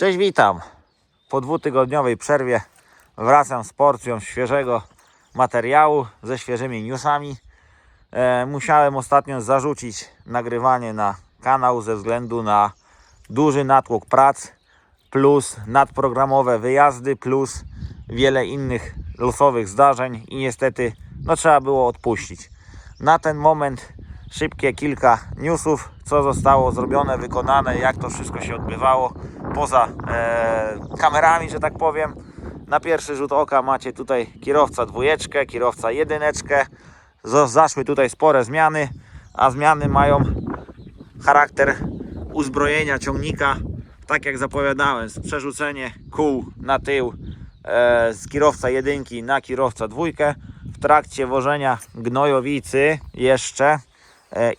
Cześć, witam. Po dwutygodniowej przerwie wracam z porcją świeżego materiału ze świeżymi newsami. E, musiałem ostatnio zarzucić nagrywanie na kanał ze względu na duży natłok prac, plus nadprogramowe wyjazdy, plus wiele innych losowych zdarzeń i niestety no, trzeba było odpuścić. Na ten moment szybkie kilka newsów, co zostało zrobione, wykonane, jak to wszystko się odbywało poza e, kamerami, że tak powiem. Na pierwszy rzut oka macie tutaj kierowca dwójeczkę, kierowca jedyneczkę. Zaszły tutaj spore zmiany, a zmiany mają charakter uzbrojenia ciągnika, tak jak zapowiadałem, przerzucenie kół na tył e, z kierowca jedynki na kierowca dwójkę w trakcie wożenia gnojowicy jeszcze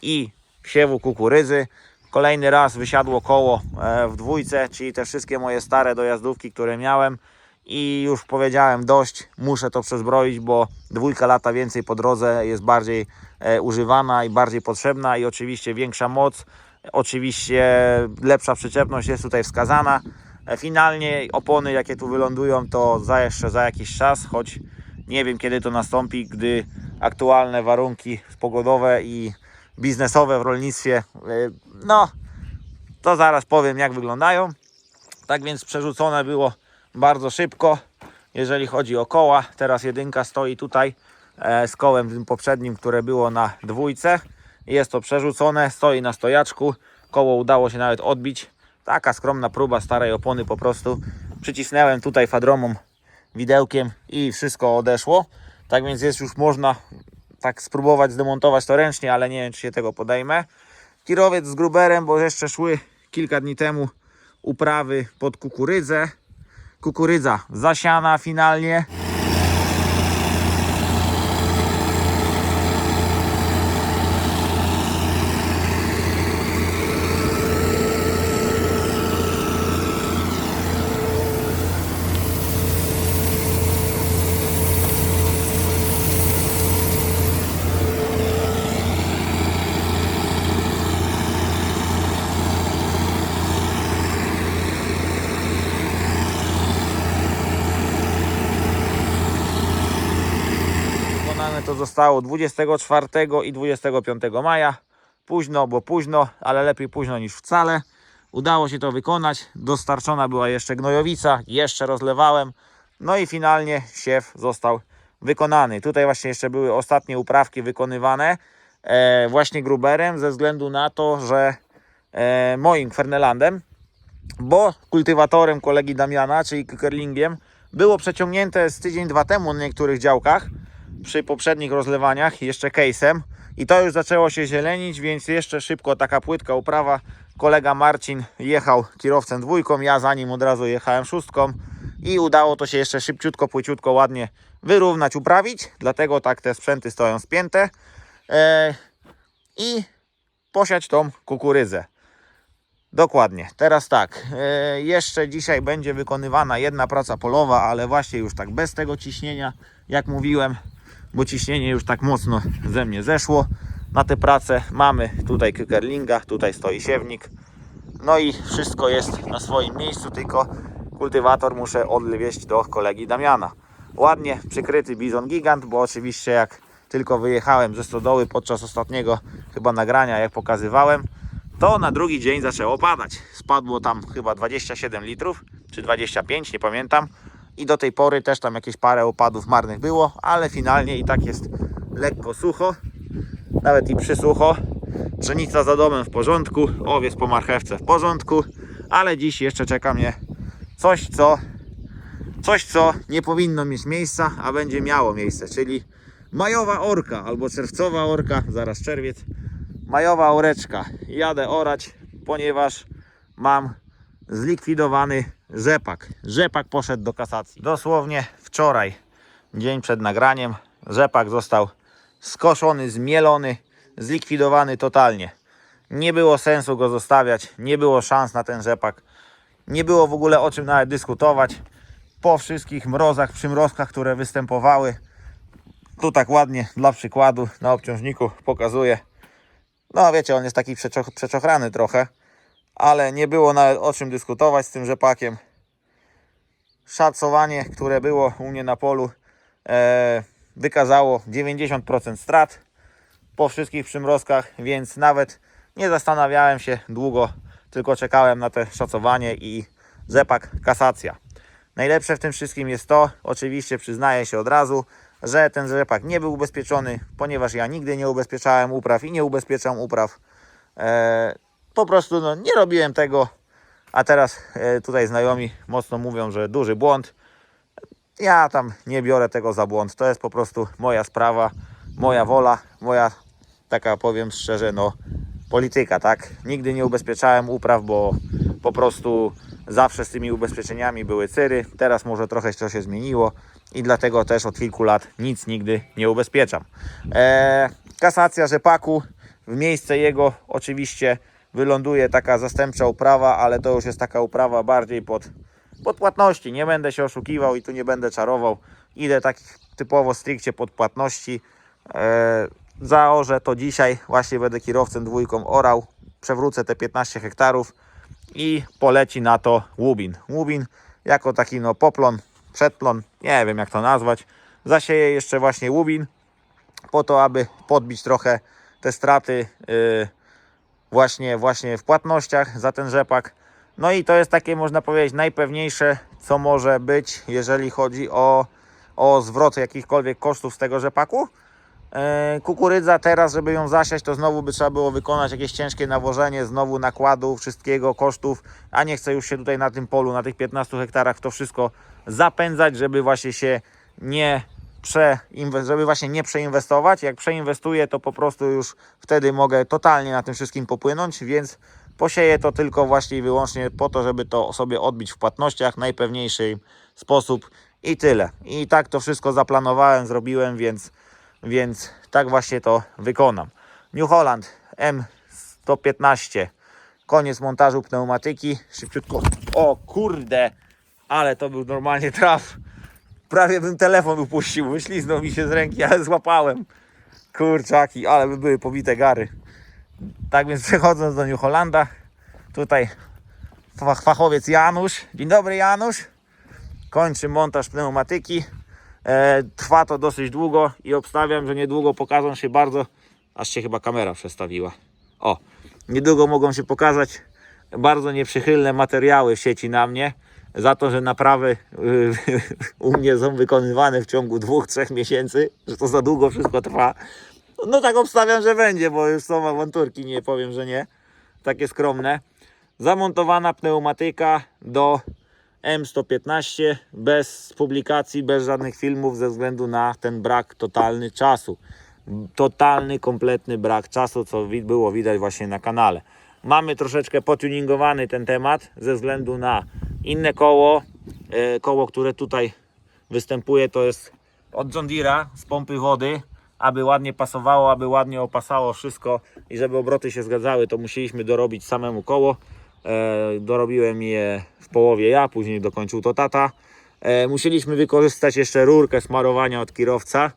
i siewu kukurydzy. Kolejny raz wysiadło koło e, w dwójce, czyli te wszystkie moje stare dojazdówki, które miałem i już powiedziałem dość, muszę to przezbroić, bo dwójka lata więcej po drodze jest bardziej e, używana i bardziej potrzebna i oczywiście większa moc, oczywiście lepsza przyczepność jest tutaj wskazana. E, Finalnie opony jakie tu wylądują to za jeszcze za jakiś czas, choć nie wiem kiedy to nastąpi, gdy aktualne warunki pogodowe i biznesowe w rolnictwie, e, no to zaraz powiem jak wyglądają. Tak więc przerzucone było bardzo szybko, jeżeli chodzi o koła. Teraz jedynka stoi tutaj e, z kołem tym poprzednim, które było na dwójce. Jest to przerzucone, stoi na stojaczku. Koło udało się nawet odbić. Taka skromna próba starej opony po prostu. Przycisnąłem tutaj fadromą widełkiem i wszystko odeszło. Tak więc jest już można tak spróbować zdemontować to ręcznie, ale nie wiem czy się tego podejmę. Kirowiec z gruberem, bo jeszcze szły kilka dni temu uprawy pod kukurydzę. Kukurydza zasiana finalnie. Wykonane to zostało 24 i 25 maja. Późno, bo późno, ale lepiej późno niż wcale. Udało się to wykonać. Dostarczona była jeszcze gnojowica, jeszcze rozlewałem. No i finalnie siew został wykonany. Tutaj właśnie jeszcze były ostatnie uprawki wykonywane e, właśnie gruberem ze względu na to, że e, moim Kwernelandem, bo kultywatorem kolegi Damiana, czyli Kickerlingiem, było przeciągnięte z tydzień, dwa temu na niektórych działkach przy poprzednich rozlewaniach jeszcze case'em i to już zaczęło się zielenić, więc jeszcze szybko taka płytka uprawa. Kolega Marcin jechał kierowcem dwójką, ja za nim od razu jechałem szóstką i udało to się jeszcze szybciutko, płyciutko, ładnie wyrównać, uprawić, dlatego tak te sprzęty stoją spięte e, i posiać tą kukurydzę. Dokładnie. Teraz tak, e, jeszcze dzisiaj będzie wykonywana jedna praca polowa, ale właśnie już tak bez tego ciśnienia, jak mówiłem, bo ciśnienie już tak mocno ze mnie zeszło. Na tę pracę mamy tutaj kickerlinga, tutaj stoi siewnik. No i wszystko jest na swoim miejscu, tylko kultywator muszę odwieźć do kolegi Damiana. Ładnie przykryty bizon gigant, bo oczywiście jak tylko wyjechałem ze stodoły podczas ostatniego chyba nagrania, jak pokazywałem, to na drugi dzień zaczęło padać. Spadło tam chyba 27 litrów, czy 25, nie pamiętam. I do tej pory też tam jakieś parę opadów marnych było, ale finalnie i tak jest lekko sucho, nawet i przysucho. Pszenica za domem w porządku, owiec po marchewce w porządku, ale dziś jeszcze czeka mnie coś, co, coś, co nie powinno mieć miejsca, a będzie miało miejsce, czyli majowa orka albo czerwcowa orka, zaraz czerwiec, majowa oreczka. Jadę orać, ponieważ mam zlikwidowany rzepak. Rzepak poszedł do kasacji. Dosłownie wczoraj, dzień przed nagraniem, rzepak został skoszony, zmielony, zlikwidowany totalnie. Nie było sensu go zostawiać, nie było szans na ten rzepak. Nie było w ogóle o czym nawet dyskutować. Po wszystkich mrozach, przymrozkach, które występowały, tu tak ładnie dla przykładu na obciążniku pokazuję. No wiecie, on jest taki przeczoch, przeczochrany trochę, ale nie było nawet o czym dyskutować z tym rzepakiem. Szacowanie, które było u mnie na polu, e, wykazało 90% strat po wszystkich przymrozkach, więc nawet nie zastanawiałem się długo, tylko czekałem na te szacowanie i rzepak kasacja. Najlepsze w tym wszystkim jest to, oczywiście przyznaję się od razu, że ten rzepak nie był ubezpieczony, ponieważ ja nigdy nie ubezpieczałem upraw i nie ubezpieczam upraw. E, po prostu no, nie robiłem tego, a teraz e, tutaj znajomi mocno mówią, że duży błąd. Ja tam nie biorę tego za błąd. To jest po prostu moja sprawa, moja wola, moja taka powiem szczerze, no polityka, tak? Nigdy nie ubezpieczałem upraw, bo po prostu zawsze z tymi ubezpieczeniami były cyry. Teraz może trochę to się zmieniło i dlatego też od kilku lat nic nigdy nie ubezpieczam. Eee, kasacja rzepaku, w miejsce jego oczywiście wyląduje taka zastępcza uprawa, ale to już jest taka uprawa bardziej pod, pod płatności. Nie będę się oszukiwał i tu nie będę czarował. Idę tak typowo stricte pod płatności. Eee, to dzisiaj, właśnie będę kierowcą dwójką orał, przewrócę te 15 hektarów i poleci na to łubin. Łubin jako taki no poplon, przedplon, nie wiem jak to nazwać. Zasieję jeszcze właśnie łubin po to, aby podbić trochę te straty yy, właśnie, właśnie w płatnościach za ten rzepak. No i to jest takie można powiedzieć najpewniejsze co może być, jeżeli chodzi o, o zwrot jakichkolwiek kosztów z tego rzepaku. E, Kukurydza teraz, żeby ją zasiać, to znowu by trzeba było wykonać jakieś ciężkie nawożenie, znowu nakładu, wszystkiego, kosztów, a nie chcę już się tutaj na tym polu, na tych 15 hektarach w to wszystko zapędzać, żeby właśnie się nie przeinwe- żeby właśnie nie przeinwestować. Jak przeinwestuję, to po prostu już wtedy mogę totalnie na tym wszystkim popłynąć, więc posieję to tylko właśnie i wyłącznie po to, żeby to sobie odbić w płatnościach, najpewniejszy sposób i tyle. I tak to wszystko zaplanowałem, zrobiłem, więc więc tak właśnie to wykonam. New Holland M115. Koniec montażu pneumatyki. Szybciutko. O kurde, ale to był normalnie traf. Prawie bym telefon upuścił, wyśliznął mi się z ręki, ale złapałem. Kurczaki, ale by były pobite gary. Tak więc przechodząc do New Hollanda, tutaj fach- fachowiec Janusz. Dzień dobry Janusz. Kończy montaż pneumatyki. E, trwa to dosyć długo i obstawiam, że niedługo pokażą się bardzo, aż się chyba kamera przestawiła. O, niedługo mogą się pokazać bardzo nieprzychylne materiały w sieci na mnie za to, że naprawy y, u mnie są wykonywane w ciągu dwóch, trzech miesięcy, że to za długo wszystko trwa. No tak obstawiam, że będzie, bo już są awanturki, nie powiem, że nie. Takie skromne. Zamontowana pneumatyka do M115 bez publikacji, bez żadnych filmów ze względu na ten brak totalny czasu. Totalny, kompletny brak czasu, co było widać właśnie na kanale. Mamy troszeczkę potuningowany ten temat ze względu na inne koło. E, Koło, które tutaj występuje, to jest od John Deere'a z pompy wody. Aby ładnie pasowało, aby ładnie opasało wszystko i żeby obroty się zgadzały, to musieliśmy dorobić samemu koło. E, dorobiłem je w połowie ja, później dokończył to tata. E, musieliśmy wykorzystać jeszcze rurkę smarowania od kierowca,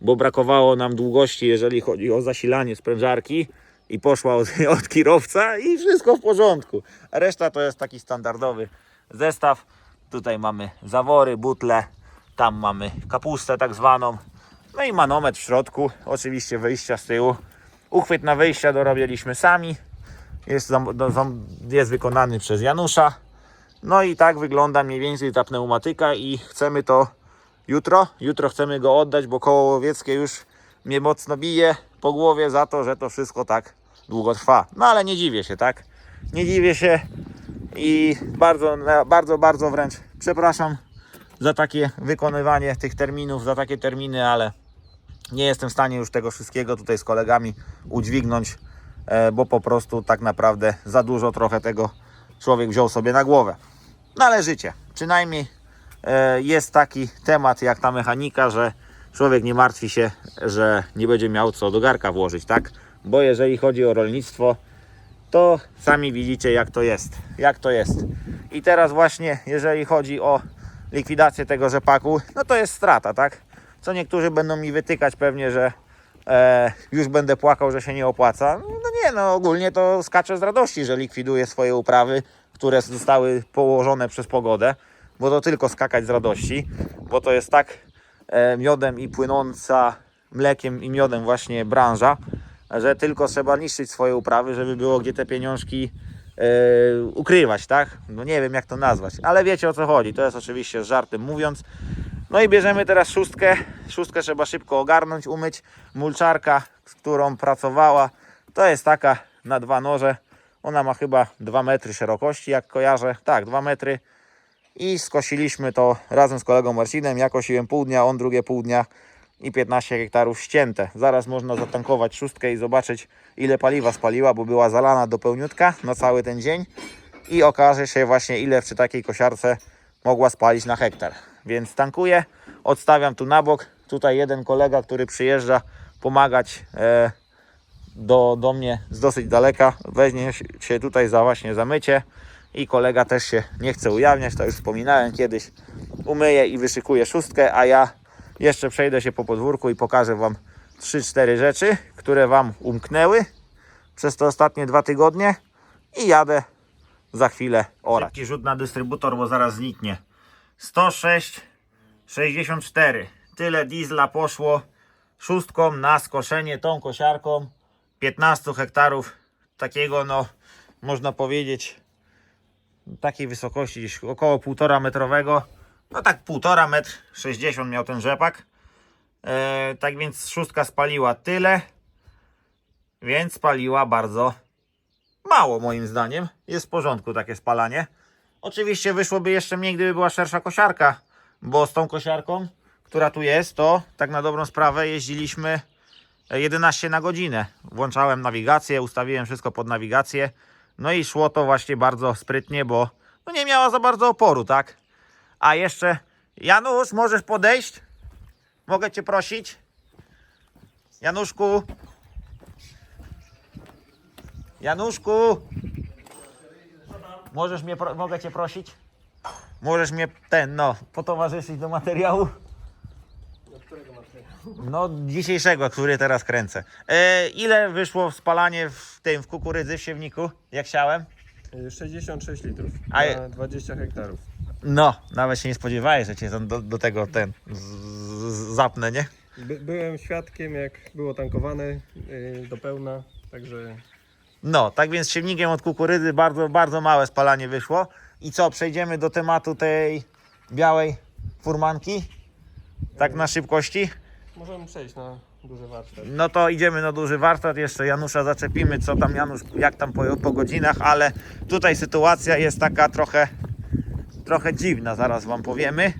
bo brakowało nam długości, jeżeli chodzi o zasilanie sprężarki i poszła od, od kierowca i wszystko w porządku. Reszta to jest taki standardowy zestaw. Tutaj mamy zawory, butle, tam mamy kapustę tak zwaną. No i manometr w środku, oczywiście wyjścia z tyłu. Uchwyt na wyjścia dorobiliśmy sami jest, jest wykonany przez Janusza. No i tak wygląda mniej więcej ta pneumatyka i chcemy to jutro. Jutro chcemy go oddać, bo koło łowieckie już mnie mocno bije po głowie za to, że to wszystko tak długo trwa. No ale nie dziwię się, tak? Nie dziwię się i bardzo, bardzo, bardzo wręcz przepraszam za takie wykonywanie tych terminów, za takie terminy, ale nie jestem w stanie już tego wszystkiego tutaj z kolegami udźwignąć, e, bo po prostu tak naprawdę za dużo trochę tego człowiek wziął sobie na głowę. No ale życie. Przynajmniej e, jest taki temat jak ta mechanika, że człowiek nie martwi się, że nie będzie miał co do garka włożyć, tak? Bo jeżeli chodzi o rolnictwo, to sami widzicie jak to jest. Jak to jest. I teraz właśnie jeżeli chodzi o likwidację tego rzepaku, no to jest strata, tak? Co niektórzy będą mi wytykać pewnie, że e, już będę płakał, że się nie opłaca. No Nie no, ogólnie to skacze z radości, że likwiduje swoje uprawy, które zostały położone przez pogodę, bo to tylko skakać z radości, bo to jest tak e, miodem i płynąca mlekiem i miodem właśnie branża, że tylko trzeba niszczyć swoje uprawy, żeby było gdzie te pieniążki e, ukrywać, tak? No nie wiem jak to nazwać, ale wiecie o co chodzi. To jest oczywiście z żartem mówiąc. No i bierzemy teraz szóstkę. Szóstkę trzeba szybko ogarnąć, umyć. Mulczarka, z którą pracowała, to jest taka na dwa noże. Ona ma chyba 2 metry szerokości, jak kojarzę. Tak, 2 metry. I skosiliśmy to razem z kolegą Marcinem. Ja kosiłem pół dnia, on drugie pół dnia i 15 hektarów ścięte. Zaraz można zatankować szóstkę i zobaczyć ile paliwa spaliła, bo była zalana do pełniutka na cały ten dzień. I okaże się właśnie ile przy takiej kosiarce mogła spalić na hektar. Więc tankuję, odstawiam tu na bok. Tutaj jeden kolega, który przyjeżdża pomagać e, do, do mnie z dosyć daleka, weźmie się tutaj za właśnie zamycie i kolega też się nie chce ujawniać, to już wspominałem kiedyś. Umyję i wyszykuję szóstkę, a ja jeszcze przejdę się po podwórku i pokażę Wam 3-4 rzeczy, które Wam umknęły przez te ostatnie dwa tygodnie i jadę za chwilę orać. Szybki rzut na dystrybutor, bo zaraz zniknie. 106, 64. Tyle diesla poszło szóstką na skoszenie tą kosiarką 15 hektarów takiego no można powiedzieć takiej wysokości gdzieś około 1,5 metrowego no tak 1,5 metr 60 miał ten rzepak e, tak więc szóstka spaliła tyle więc spaliła bardzo mało moim zdaniem jest w porządku takie spalanie oczywiście wyszłoby jeszcze mniej gdyby była szersza kosiarka bo z tą kosiarką która tu jest to tak na dobrą sprawę jeździliśmy 11 na godzinę. Włączałem nawigację, ustawiłem wszystko pod nawigację. No i szło to właśnie bardzo sprytnie, bo no nie miała za bardzo oporu, tak? A jeszcze, Janusz, możesz podejść? Mogę Cię prosić? Januszku? Januszku? Możesz mnie, mogę Cię prosić? Możesz mnie, ten, no, potowarzyszyć do materiału? No, dzisiejszego, który teraz kręcę. E, ile wyszło w spalanie w tym, w kukurydzy, w siewniku, jak siałem? Y, 66 litrów A na je- 20 hektarów. No, nawet się nie spodziewałeś, że cię do, do tego ten z, z, zapnę, nie? By, byłem świadkiem jak było tankowane y, do pełna, także No, tak więc siewnikiem od kukurydzy bardzo, bardzo małe spalanie wyszło. I co, przejdziemy do tematu tej białej furmanki? Tak na szybkości? możemy przejść na duży warsztat. No to idziemy na duży warsztat, jeszcze Janusza zaczepimy, co tam Janusz, jak tam po, po godzinach, ale tutaj sytuacja jest taka trochę, trochę dziwna, zaraz Wam powiemy,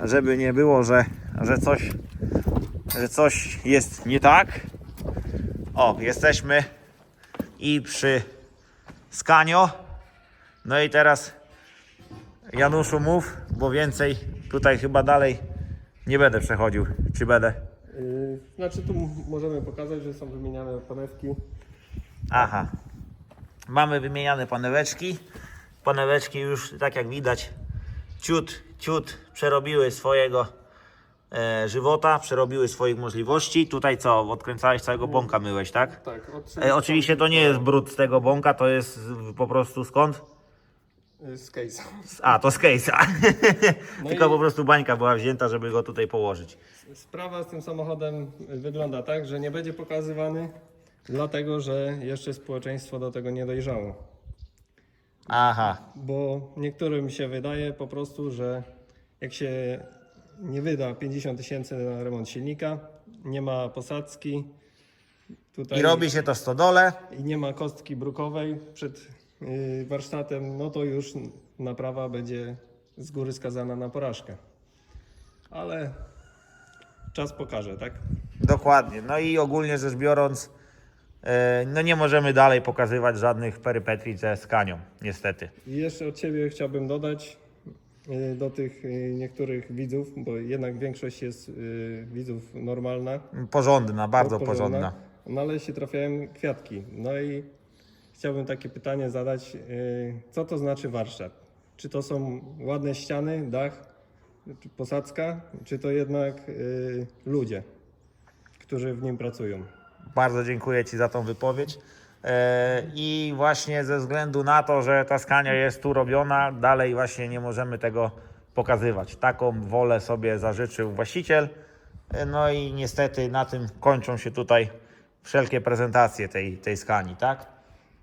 żeby nie było, że, że, coś, że coś jest nie tak. O, jesteśmy i przy Skanio. No i teraz Januszu mów, bo więcej tutaj chyba dalej nie będę przechodził, czy będę? Y, znaczy tu możemy pokazać, że są wymieniane panewki. Aha. Mamy wymieniane paneweczki. Paneweczki już, tak jak widać, ciut, ciut przerobiły swojego e, żywota, przerobiły swoich możliwości. Tutaj co, odkręcałeś całego bąka myłeś, tak? Tak, E, oczywiście to nie jest brud z tego bąka, to jest po prostu skąd? z case'a. A, to z case'a. No Tylko i- po prostu bańka była wzięta, żeby go tutaj położyć. Sprawa z tym samochodem wygląda tak, że nie będzie pokazywany, dlatego że jeszcze społeczeństwo do tego nie dojrzało. Aha. Bo niektórym się wydaje po prostu, że jak się nie wyda 50 tysięcy na remont silnika, nie ma posadzki, tutaj I robi się to w stodole. i nie ma kostki brukowej przed y, warsztatem, no to już naprawa będzie z góry skazana na porażkę. Ale czas pokaże, tak? Dokładnie. No i ogólnie rzecz biorąc, no nie możemy dalej pokazywać żadnych perypetii ze skanią, niestety. I jeszcze od Ciebie chciałbym dodać y, do tych y, niektórych widzów, bo jednak większość jest widzów normalna. Porządna, bardzo porządna. No ale się trafiają kwiatki. No i chciałbym takie pytanie zadać. Co to znaczy warsztat? Czy to są ładne ściany, dach, posadzka, czy to jednak ludzie, którzy w nim pracują? Bardzo dziękuję Ci za tą wypowiedź. E, I właśnie ze względu na to, że ta skania jest tu robiona, dalej właśnie nie możemy tego pokazywać. Taką wolę sobie zażyczył właściciel. E, No i niestety na tym kończą się tutaj wszelkie prezentacje tej, tej skani, tak?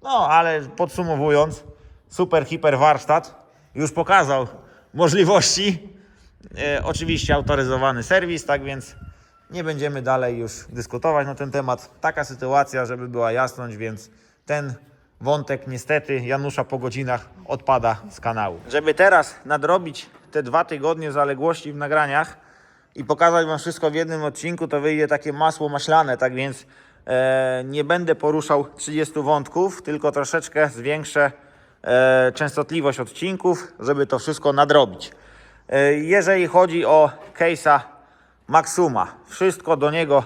No, ale podsumowując, super hiper warsztat już pokazał możliwości. E, oczywiście autoryzowany serwis, tak więc nie będziemy dalej już dyskutować na ten temat. Taka sytuacja, żeby była jasność, więc ten wątek niestety Janusza po godzinach odpada z kanału. Żeby teraz nadrobić te dwa tygodnie zaległości w nagraniach i pokazać Wam wszystko w jednym odcinku, to wyjdzie takie masło maślane, tak więc e, nie będę poruszał 30 wątków, tylko troszeczkę zwiększę e, częstotliwość odcinków, żeby to wszystko nadrobić. E, jeżeli chodzi o case'a Maxuma. Wszystko do niego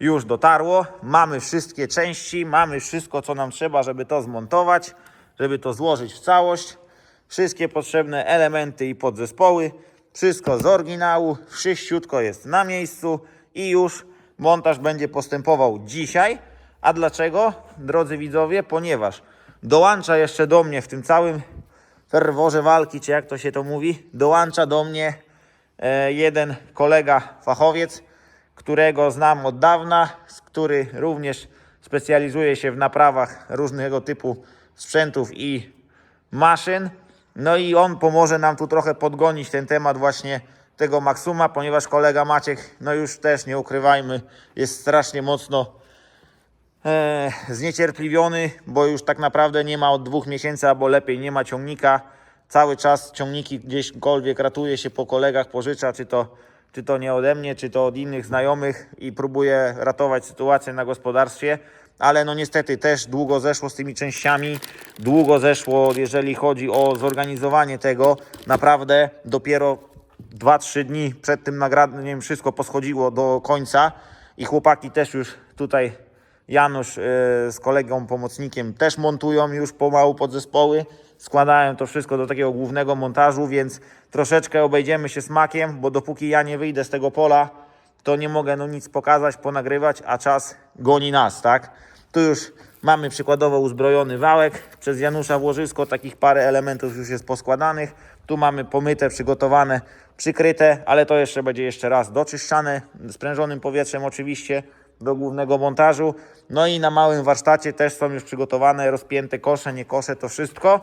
już dotarło. Mamy wszystkie części, mamy wszystko, co nam trzeba, żeby to zmontować, żeby to złożyć w całość. Wszystkie potrzebne elementy i podzespoły. Wszystko z oryginału, wszyściutko jest na miejscu i już montaż będzie postępował dzisiaj. A dlaczego, drodzy widzowie? Ponieważ dołącza jeszcze do mnie w tym całym ferworze walki, czy jak to się to mówi, dołącza do mnie jeden kolega fachowiec, którego znam od dawna, który również specjalizuje się w naprawach różnego typu sprzętów i maszyn. No i on pomoże nam tu trochę podgonić ten temat właśnie tego Maxuma, ponieważ kolega Maciek, no już też nie ukrywajmy, jest strasznie mocno e, zniecierpliwiony, bo już tak naprawdę nie ma od dwóch miesięcy, albo lepiej nie ma ciągnika. Cały czas ciągniki gdzieśkolwiek ratuje się po kolegach, pożycza, czy to, czy to nie ode mnie, czy to od innych znajomych i próbuje ratować sytuację na gospodarstwie. Ale no niestety też długo zeszło z tymi częściami, długo zeszło, jeżeli chodzi o zorganizowanie tego. Naprawdę dopiero 2-3 dni przed tym nagraniem wszystko poschodziło do końca i chłopaki też już tutaj Janusz e, z kolegą pomocnikiem też montują już pomału podzespoły, składają to wszystko do takiego głównego montażu, więc troszeczkę obejdziemy się smakiem, bo dopóki ja nie wyjdę z tego pola, to nie mogę no nic pokazać, ponagrywać, a czas goni nas, tak? Tu już mamy przykładowo uzbrojony wałek przez Janusza Włożysko, takich parę elementów już jest poskładanych. Tu mamy pomyte, przygotowane, przykryte, ale to jeszcze będzie jeszcze raz doczyszczane, sprężonym powietrzem oczywiście do głównego montażu. No i na małym warsztacie też są już przygotowane, rozpięte kosze, nie kosze, to wszystko.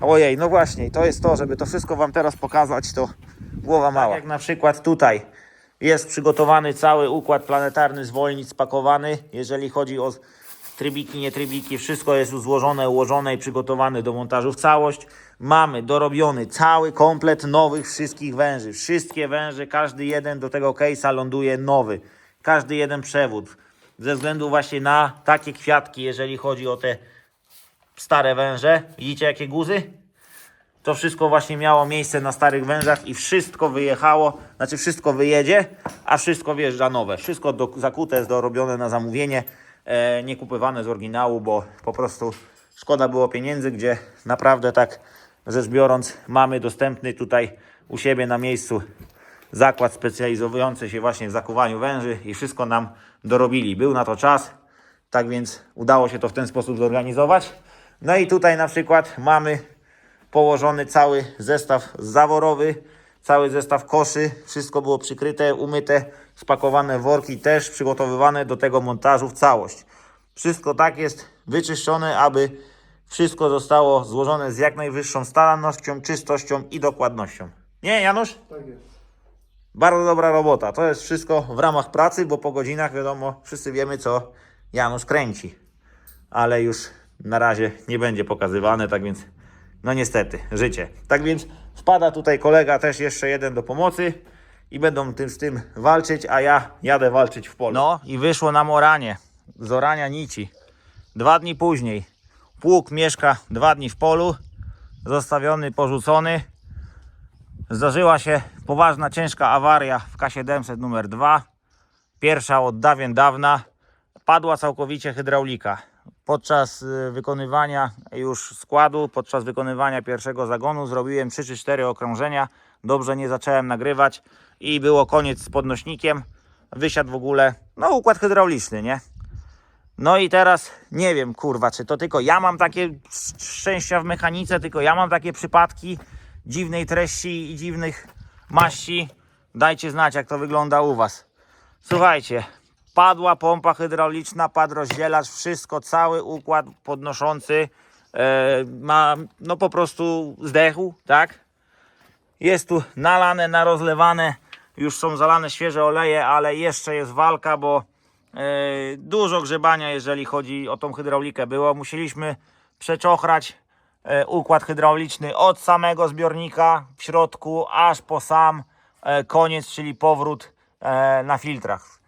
Ojej, no właśnie, to jest to, żeby to wszystko Wam teraz pokazać, to głowa mała. Tak jak na przykład tutaj jest przygotowany cały układ planetarny zwolnic spakowany, jeżeli chodzi o trybiki, nie trybiki, wszystko jest złożone, ułożone i przygotowane do montażu w całość. Mamy dorobiony cały komplet nowych wszystkich węży. Wszystkie węże, każdy jeden do tego case'a ląduje nowy. Każdy jeden przewód. Ze względu właśnie na takie kwiatki, jeżeli chodzi o te stare węże. Widzicie jakie guzy? To wszystko właśnie miało miejsce na starych wężach i wszystko wyjechało, znaczy wszystko wyjedzie, a wszystko wjeżdża nowe. Wszystko do, zakute jest dorobione na zamówienie, e, nie kupywane z oryginału, bo po prostu szkoda było pieniędzy, gdzie naprawdę tak rzecz biorąc mamy dostępny tutaj u siebie na miejscu zakład specjalizujący się właśnie w zakuwaniu węży i wszystko nam dorobili. Był na to czas, tak więc udało się to w ten sposób zorganizować. No i tutaj na przykład mamy położony cały zestaw zaworowy, cały zestaw koszy, wszystko było przykryte, umyte, spakowane worki, też przygotowywane do tego montażu w całość. Wszystko tak jest wyczyszczone, aby wszystko zostało złożone z jak najwyższą starannością, czystością i dokładnością. Nie, Janusz? Tak jest. Bardzo dobra robota. To jest wszystko w ramach pracy, bo po godzinach wiadomo, wszyscy wiemy co Janusz kręci. Ale już na razie nie będzie pokazywane, tak więc no niestety, życie. Tak więc wpada tutaj kolega też jeszcze jeden do pomocy i będą tym z tym walczyć, a ja jadę walczyć w polu. No i wyszło nam oranie. Z orania nici. Dwa dni później. Pług mieszka dwa dni w polu. Zostawiony, porzucony. Zdarzyła się poważna, ciężka awaria w K700 numer 2. Pierwsza od dawien dawna. Padła całkowicie hydraulika. Podczas y, wykonywania już składu, podczas wykonywania pierwszego zagonu zrobiłem 3 czy 4 okrążenia. Dobrze nie zacząłem nagrywać i było koniec z podnośnikiem. Wysiadł w ogóle, no układ hydrauliczny, nie? No i teraz nie wiem, kurwa, czy to tylko ja mam takie szczęścia w mechanice, tylko ja mam takie przypadki dziwnej treści i dziwnych maści. Dajcie znać, jak to wygląda u Was. Słuchajcie, padła pompa hydrauliczna, padł rozdzielacz, wszystko, cały układ podnoszący e, ma, no po prostu zdechł, tak? Jest tu nalane, narozlewane, już są zalane świeże oleje, ale jeszcze jest walka, bo e, dużo grzebania, jeżeli chodzi o tą hydraulikę było. Musieliśmy przeczochrać układ hydrauliczny od samego zbiornika w środku, aż po sam e, koniec, czyli powrót e, na filtrach.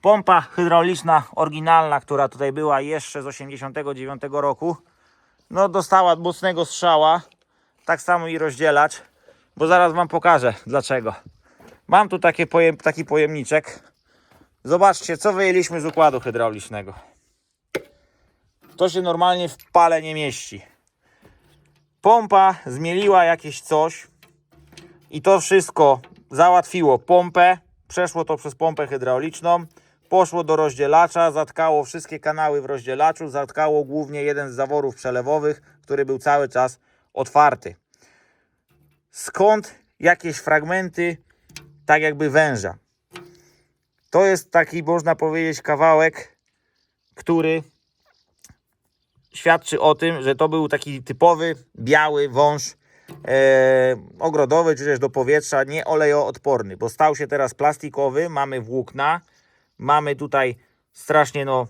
Pompa hydrauliczna oryginalna, która tutaj była jeszcze z 89 roku, no dostała mocnego strzała, tak samo i rozdzielacz, bo zaraz Wam pokażę dlaczego. Mam tu takie pojem, taki pojemniczek. Zobaczcie, co wyjęliśmy z układu hydraulicznego. To się normalnie w pale nie mieści. Pompa zmieliła jakieś coś i to wszystko załatwiło pompę. Przeszło to przez pompę hydrauliczną. Poszło do rozdzielacza, zatkało wszystkie kanały w rozdzielaczu, zatkało głównie jeden z zaworów przelewowych, który był cały czas otwarty. Skąd jakieś fragmenty, tak jakby węża? To jest taki, można powiedzieć, kawałek, który świadczy o tym, że to był taki typowy biały wąż e, ogrodowy, czy też do powietrza, nie olejoodporny, bo stał się teraz plastikowy, mamy włókna, mamy tutaj strasznie, no,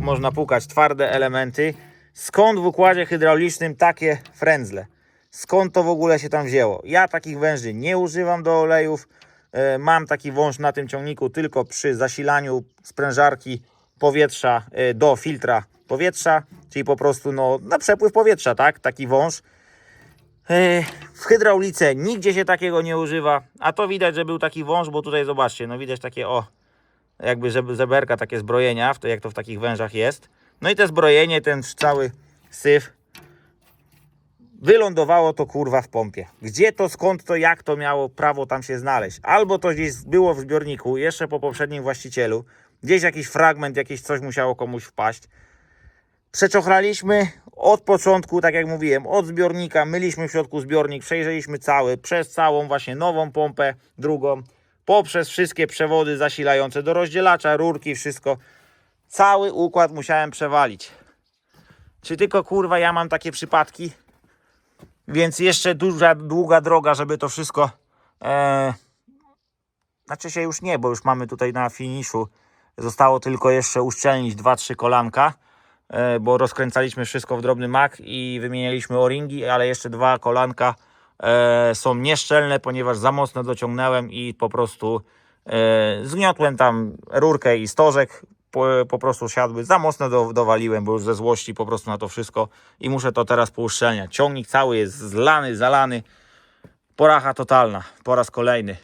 można pukać, twarde elementy. Skąd w układzie hydraulicznym takie frędzle? Skąd to w ogóle się tam wzięło? Ja takich węży nie używam do olejów. E, Mam taki wąż na tym ciągniku tylko przy zasilaniu sprężarki powietrza e, do filtra powietrza, czyli po prostu no, na przepływ powietrza, tak? Taki wąż. E, W hydraulice nigdzie się takiego nie używa, a to widać, że był taki wąż, bo tutaj zobaczcie, no widać takie o, jakby żeby zeberka, takie zbrojenia, jak to w takich wężach jest. No i te zbrojenie, ten cały syf, wylądowało to kurwa w pompie. Gdzie to, skąd to, jak to miało prawo tam się znaleźć? Albo to gdzieś było w zbiorniku, jeszcze po poprzednim właścicielu, gdzieś jakiś fragment, jakieś coś musiało komuś wpaść. Przeczochraliśmy od początku, tak jak mówiłem, od zbiornika, myliśmy w środku zbiornik, przejrzeliśmy cały, przez całą właśnie nową pompę, drugą, poprzez wszystkie przewody zasilające do rozdzielacza, rurki, wszystko. Cały układ musiałem przewalić. Czy tylko kurwa ja mam takie przypadki? Więc jeszcze duża, długa droga, żeby to wszystko. E, znaczy się już nie, bo już mamy tutaj na finiszu. Zostało tylko jeszcze uszczelnić 2-3 kolanka, bo rozkręcaliśmy wszystko w drobny mak i wymienialiśmy o-ringi, ale jeszcze dwa kolanka e, są nieszczelne, ponieważ za mocno dociągnąłem i po prostu e, zgniotłem tam rurkę i stożek. Po prostu siadły, za mocno do, dowaliłem, bo już ze złości po prostu na to wszystko i muszę to teraz pouszczelniać. Ciągnik cały jest zlany, zalany. Poracha totalna, po raz kolejny.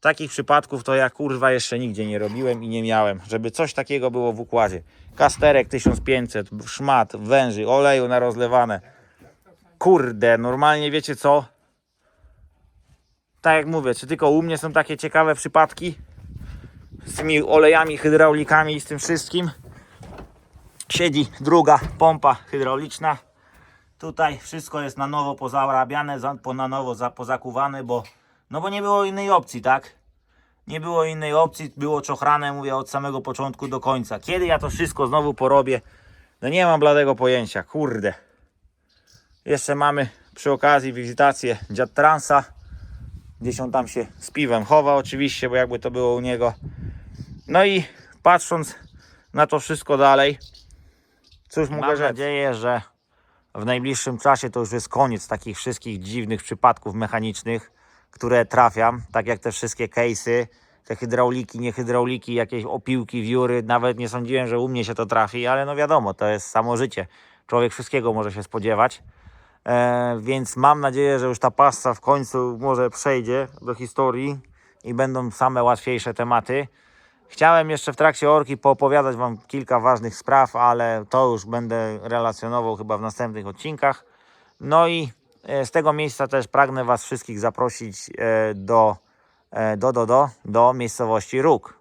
Takich przypadków to ja kurwa jeszcze nigdzie nie robiłem i nie miałem, żeby coś takiego było w układzie. Kasterek 1500, szmat, węży, oleju na rozlewane. Kurde, normalnie wiecie co? Tak jak mówię, czy tylko u mnie są takie ciekawe przypadki z tymi olejami, hydraulikami i z tym wszystkim. Siedzi druga pompa hydrauliczna. Tutaj wszystko jest na nowo pozarabiane, za- po- na nowo za- pozakuwane, bo no bo nie było innej opcji, tak? Nie było innej opcji, było czochrane, mówię, od samego początku do końca. Kiedy ja to wszystko znowu porobię? No nie mam bladego pojęcia, kurde. Jeszcze mamy przy okazji wizytację dziad Transa. Gdzieś on tam się z piwem chowa oczywiście, bo jakby to było u niego. No i patrząc na to wszystko dalej, cóż mogę Mam nadzieję, że w najbliższym czasie to już jest koniec takich wszystkich dziwnych przypadków mechanicznych, które trafiam, tak jak te wszystkie case'y, te hydrauliki, nie hydrauliki, jakieś opiłki, wióry, nawet nie sądziłem, że u mnie się to trafi, ale no wiadomo, to jest samo życie. Człowiek wszystkiego może się spodziewać. E, więc mam nadzieję, że już ta pasta w końcu może przejdzie do historii i będą same łatwiejsze tematy. Chciałem jeszcze w trakcie orki poopowiadać Wam kilka ważnych spraw, ale to już będę relacjonował chyba w następnych odcinkach. No i z tego miejsca też pragnę Was wszystkich zaprosić e, do, e, do, do, do, do miejscowości Róg.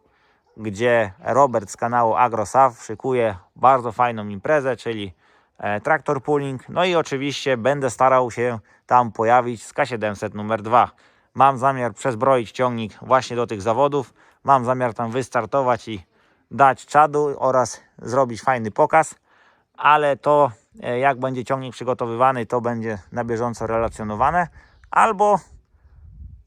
gdzie Robert z kanału AgroSav szykuje bardzo fajną imprezę, czyli e, traktor pooling. No i oczywiście będę starał się tam pojawić z K700 numer 2. Mam zamiar przezbroić ciągnik właśnie do tych zawodów. Mam zamiar tam wystartować i dać czadu oraz zrobić fajny pokaz. Ale to e, jak będzie ciągnik przygotowywany, to będzie na bieżąco relacjonowane. Albo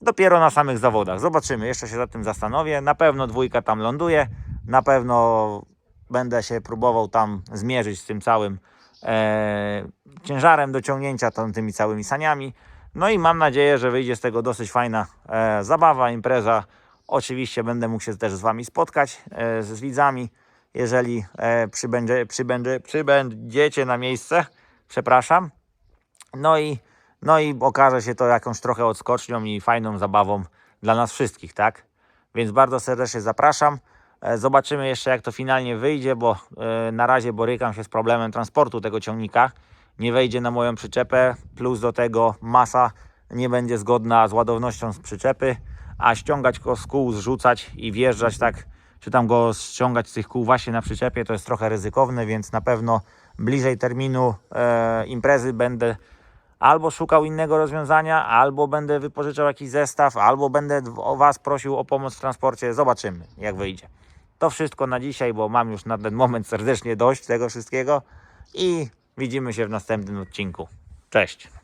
dopiero na samych zawodach. Zobaczymy, jeszcze się za tym zastanowię. Na pewno dwójka tam ląduje. Na pewno będę się próbował tam zmierzyć z tym całym e, ciężarem do ciągnięcia, tymi całymi saniami. No i mam nadzieję, że wyjdzie z tego dosyć fajna e, zabawa, impreza. Oczywiście będę mógł się też z Wami spotkać, e, z widzami, jeżeli e, przybędzie, przybędzie, przybędziecie na miejsce. Przepraszam. No i, no i okaże się to jakąś trochę odskocznią i fajną zabawą dla nas wszystkich, tak? Więc bardzo serdecznie zapraszam. E, Zobaczymy jeszcze jak to finalnie wyjdzie, bo e, na razie borykam się z problemem transportu tego ciągnika. Nie wejdzie na moją przyczepę, plus do tego masa nie będzie zgodna z ładownością z przyczepy, a ściągać go z kół, zrzucać i wjeżdżać tak, czy tam go ściągać z tych kół właśnie na przyczepie, to jest trochę ryzykowne, więc na pewno bliżej terminu e, imprezy będę albo szukał innego rozwiązania, albo będę wypożyczał jakiś zestaw, albo będę Was prosił o pomoc w transporcie. Zobaczymy, jak wyjdzie. To wszystko na dzisiaj, bo mam już na ten moment serdecznie dość tego wszystkiego i widzimy się w następnym odcinku. Cześć.